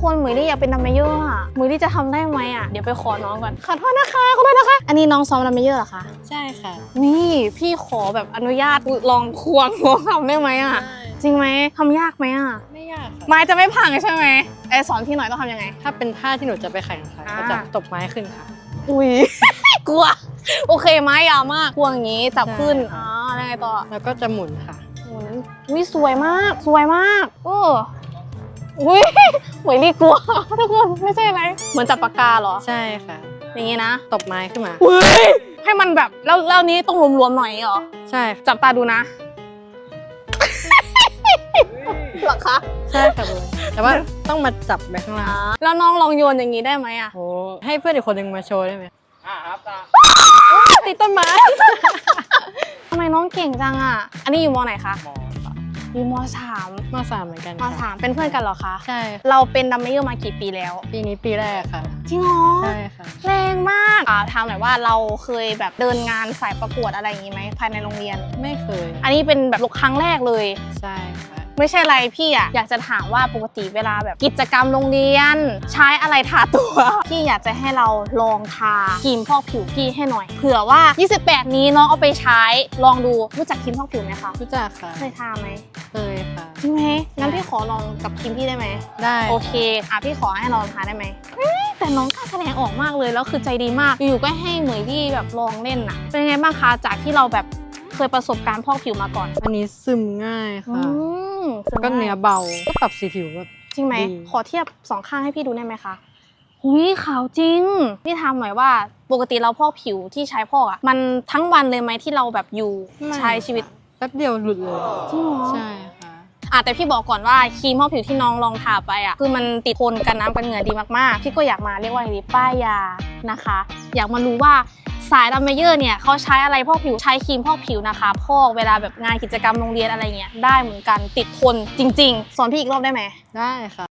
คนเหมยลี่อยากเป็นดัมเมเยอร์อะเหมยลี่จะทำได้ไหมอะเดี๋ยวไปขอน้องก่อนขอโทษนะคะขอโทษนะคะ อันนี้น้องซ้อมดัมเมเยอร์เหรอคะ ใช่ค่ะ นี่พี่ขอแบบอนุญาตลองควงลองทำได้ไหมอะจริงไหมทำยากไหมอะไม่ยากค่ะไม้จะไม่พังใช่ไหมไอยสอนพี่หน่อยต้องทำยังไง ถ้าเป็นท่าที่หนูจะไปแข่งค่ะอ่าก็จะตบไม้ขึ้นค่ะ อุ้ยกลัว โอเคไม้ยาวมากควงอย่างนี้จับขึ้นใช่อ๋ค่ะอแล้วไงต่อแล้วก็จะหมุนค่ะหมุนอุ้ยสวยมาก สวยมากโอ้อุ้ ยเหมือนนี่กลัวทุกคนไม่ใช่อะไร เหมือนจับปากกาเหรอ ใช่ค่ะ อย่างนี้นะ ตบไม้ขึ้นมาเฮ้ยให้มันแบบแล้วแล้วนี้ต้องรวมๆหน่อยเหรอ ใช่ค่ะจับตาดูนะหรอคะใช่ค่ะเลยแต่ว่าต้องมาจับไปข้างล่างแล้วน้องลองโยนอย่างนี้ได้ไหมอะโอ้ให้เพื่อนอีกคนหนึ่งมาโชว์ได้ไหมติดต้นไม้ทำไมน้องเก่งจังอะอันนี้อยู่มอไหนคะ อยู่มสามมาสามเหมือนกันมค่ะสามเป็นเพื่อนกันเหรอคะ ใช่เราเป็นดัมเมเยอร์มากี่ปีแล้ว ปีนี้ปีแรกค่ะ จริงเหรอใช่ค่ะ แรงมากอ่าถามหน่อยว่าเราเคยแบบเดินงานสายประกวดอะไรอย่างนี้ไหมภายในโรงเรียน ไม่เคย อันนี้เป็นแบบครั้งแรกเลย ใช่ค่ะ ไม่ใช่อะไรพี่อะอยากจะถามว่าปกติเวลาแบบกิจกรรมโรงเรียน ใช้อะไรทาตัว พี่อยากจะให้เราลองทาครีมพอกผิวพี่ให้หน่อยเผื่อว่า 28 นี้น้องเอาไปใช้ลองดูรู้จักครีมพอกผิวไหมคะรู้จักค่ะเคยทาไหมเคยค่ะจริงไหมงั้นพี่ขอลองกับครีมพี่ได้ไหมได้โอเคอะพี่ขอให้เราทานได้ไหมเฮ้ยแต่น้องกล้าแสดงออกมากเลยแล้วคือใจดีมาก อยู่ๆก็ให้เหมยที่แบบลองเล่นน่ะ เป็นไงบ้างคะจากที่เราแบบ เคยประสบการณ์พอกผิวมาก่อนอันนี้ซึมง่ายอืค่ะมแล้วก็เนื้อเบา ก็ปรับสีผิวแบบ จริงไหม ดี ขอเทียบสองข้างให้พี่ดูได้ไหมคะหุยขาวจริง พี่ถามหน่อยว่าปกติเราพอกผิวที่ใช้พอกอะมันทั้งวันเลยไหมที่เราแบบอยู่ใช้ชีวิตแป๊บเดียวหลุดเลย จริงเหรอ ใช่ค่ะ อะแต่พี่บอกก่อนว่าครีมพอกผิวที่น้องลองทาไปอะคือมันติดทนกันน้ำกันเหงื่อดีมากๆ พี่ก็อยากมาเรียกว่าอะไรดีป้ายยานะคะ อยากมารู้ว่า สายดัมเมเยอร์เนี่ยเขาใช้อะไรพอกผิวใช้ครีมพอกผิวนะคะ พอกเวลาแบบงานกิจกรรมโรงเรียนอะไรเงี้ยได้เหมือนกันติดทนจริง ๆ สอนพี่อีกรอบได้ไหมได้ค่ะ